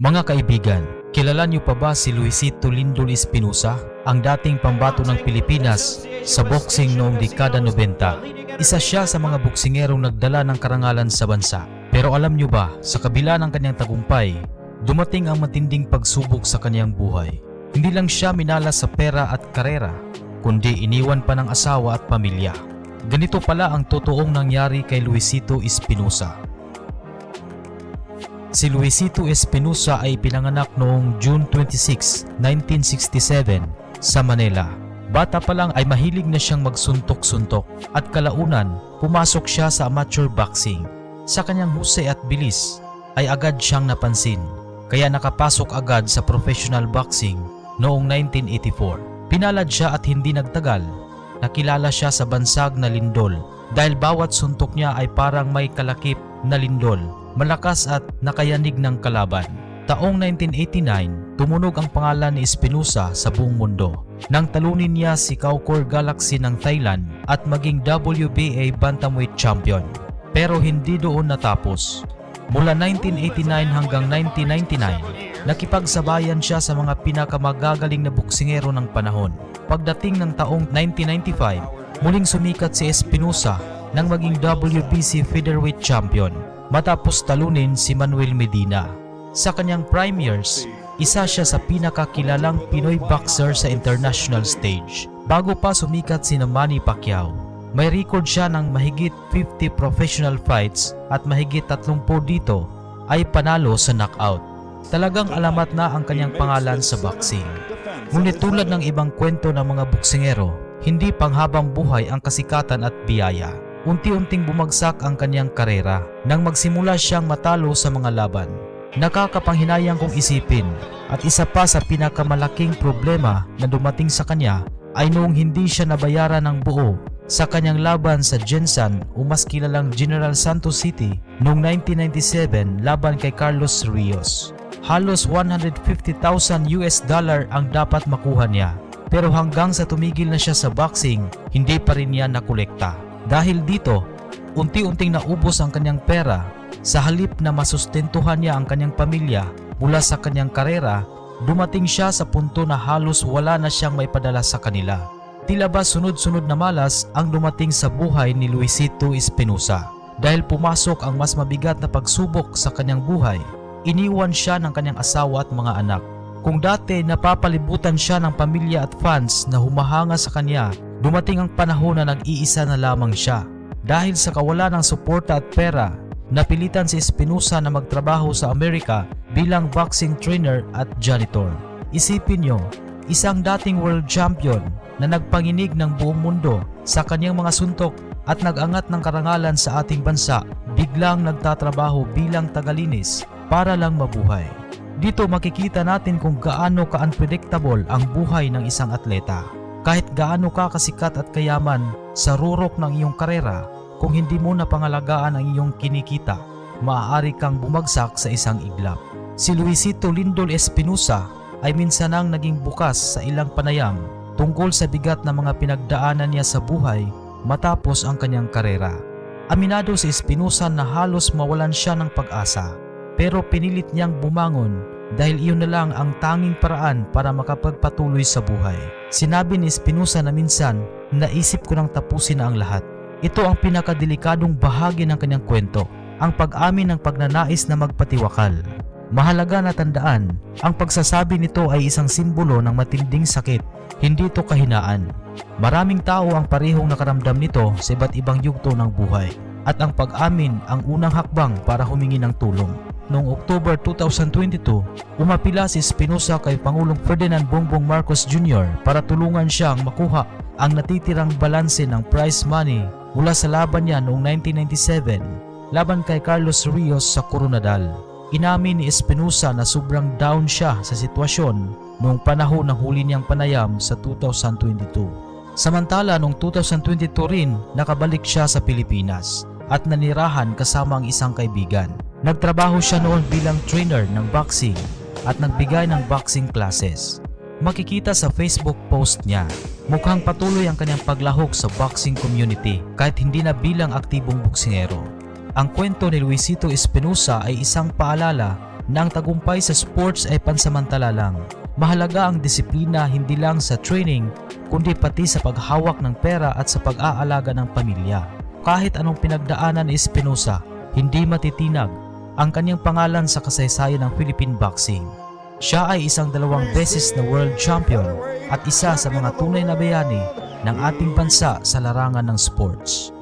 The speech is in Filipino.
Mga kaibigan, kilala niyo pa ba si Luisito Lindol Espinosa, ang dating pambato ng Pilipinas sa boxing noong dekada 90? Isa siya sa mga boksingerong nagdala ng karangalan sa bansa. Pero alam niyo ba, sa kabila ng kanyang tagumpay, dumating ang matinding pagsubok sa kanyang buhay. Hindi lang siya minalas sa pera at karera, kundi iniwan pa ng asawa at pamilya. Ganito pala ang totoong nangyari kay Luisito Espinosa. Si Luisito Espinosa ay pinanganak noong June 26, 1967 sa Manila. Bata pa lang ay mahilig na siyang magsuntok-suntok at kalaunan pumasok siya sa amateur boxing. Sa kanyang husay at bilis ay agad siyang napansin kaya nakapasok agad sa professional boxing noong 1984. Pinalad siya at hindi nagtagal nakilala siya sa bansag na lindol dahil bawat suntok niya ay parang may kalakip na lindol malakas at nakayanig ng kalaban. Taong 1989, tumunog ang pangalan ni Espinosa sa buong mundo nang talunin niya si Kaukor Galaxy ng Thailand at maging WBA Bantamweight Champion. Pero hindi doon natapos. Mula 1989 hanggang 1999, nakipagsabayan siya sa mga pinakamagagaling na buksingero ng panahon. Pagdating ng taong 1995, muling sumikat si Espinosa nang maging WBC Featherweight Champion matapos talunin si Manuel Medina. Sa kanyang prime years, isa siya sa pinakakilalang Pinoy boxer sa international stage. Bago pa sumikat si Manny Pacquiao, may record siya ng mahigit 50 professional fights at mahigit 30 dito ay panalo sa knockout. Talagang alamat na ang kanyang pangalan sa boxing. Ngunit tulad ng ibang kwento ng mga boksingero, hindi panghabang buhay ang kasikatan at biyaya. Unti-unting bumagsak ang kanyang karera nang magsimula siyang matalo sa mga laban. Nakakapanghinayang kong isipin at isa pa sa pinakamalaking problema na dumating sa kanya ay noong hindi siya nabayaran ng buo sa kanyang laban sa Jensan o mas kilalang General Santos City noong 1997 laban kay Carlos Rios. Halos 150,000 US dollar ang dapat makuha niya pero hanggang sa tumigil na siya sa boxing, hindi pa rin niya nakolekta. Dahil dito, unti-unting naubos ang kanyang pera sa halip na masustentuhan niya ang kanyang pamilya mula sa kanyang karera, dumating siya sa punto na halos wala na siyang may padala sa kanila. Tila ba sunod-sunod na malas ang dumating sa buhay ni Luisito Espinosa. Dahil pumasok ang mas mabigat na pagsubok sa kanyang buhay, iniwan siya ng kanyang asawa at mga anak. Kung dati napapalibutan siya ng pamilya at fans na humahanga sa kanya, dumating ang panahon na nag-iisa na lamang siya. Dahil sa kawalan ng suporta at pera, napilitan si Espinosa na magtrabaho sa Amerika bilang boxing trainer at janitor. Isipin nyo, isang dating world champion na nagpanginig ng buong mundo sa kanyang mga suntok at nagangat ng karangalan sa ating bansa, biglang nagtatrabaho bilang tagalinis para lang mabuhay. Dito makikita natin kung gaano ka-unpredictable ang buhay ng isang atleta. Kahit gaano ka kasikat at kayaman sa rurok ng iyong karera, kung hindi mo napangalagaan ang iyong kinikita, maaari kang bumagsak sa isang iglap. Si Luisito Lindol Espinosa ay minsan ang naging bukas sa ilang panayam tungkol sa bigat na mga pinagdaanan niya sa buhay matapos ang kanyang karera. Aminado si Espinosa na halos mawalan siya ng pag-asa pero pinilit niyang bumangon dahil iyon na lang ang tanging paraan para makapagpatuloy sa buhay. Sinabi ni Espinosa na minsan, naisip ko nang tapusin na ang lahat. Ito ang pinakadelikadong bahagi ng kanyang kwento, ang pag-amin ng pagnanais na magpatiwakal. Mahalaga na tandaan, ang pagsasabi nito ay isang simbolo ng matinding sakit, hindi ito kahinaan. Maraming tao ang parehong nakaramdam nito sa iba't ibang yugto ng buhay at ang pag-amin ang unang hakbang para humingi ng tulong. Noong October 2022, umapila si Espinosa kay Pangulong Ferdinand Bongbong Marcos Jr. para tulungan siyang makuha ang natitirang balanse ng prize money mula sa laban niya noong 1997 laban kay Carlos Rios sa Coronadal. Inamin ni Espinosa na sobrang down siya sa sitwasyon noong panahon ng huli niyang panayam sa 2022. Samantala noong 2022 rin nakabalik siya sa Pilipinas at nanirahan kasama ang isang kaibigan. Nagtrabaho siya noon bilang trainer ng boxing at nagbigay ng boxing classes. Makikita sa Facebook post niya, mukhang patuloy ang kanyang paglahok sa boxing community kahit hindi na bilang aktibong boksingero. Ang kwento ni Luisito Espinosa ay isang paalala na ang tagumpay sa sports ay pansamantala lang. Mahalaga ang disiplina hindi lang sa training kundi pati sa paghawak ng pera at sa pag-aalaga ng pamilya. Kahit anong pinagdaanan ni Espinosa, hindi matitinag ang kanyang pangalan sa kasaysayan ng Philippine boxing. Siya ay isang dalawang beses na world champion at isa sa mga tunay na bayani ng ating bansa sa larangan ng sports.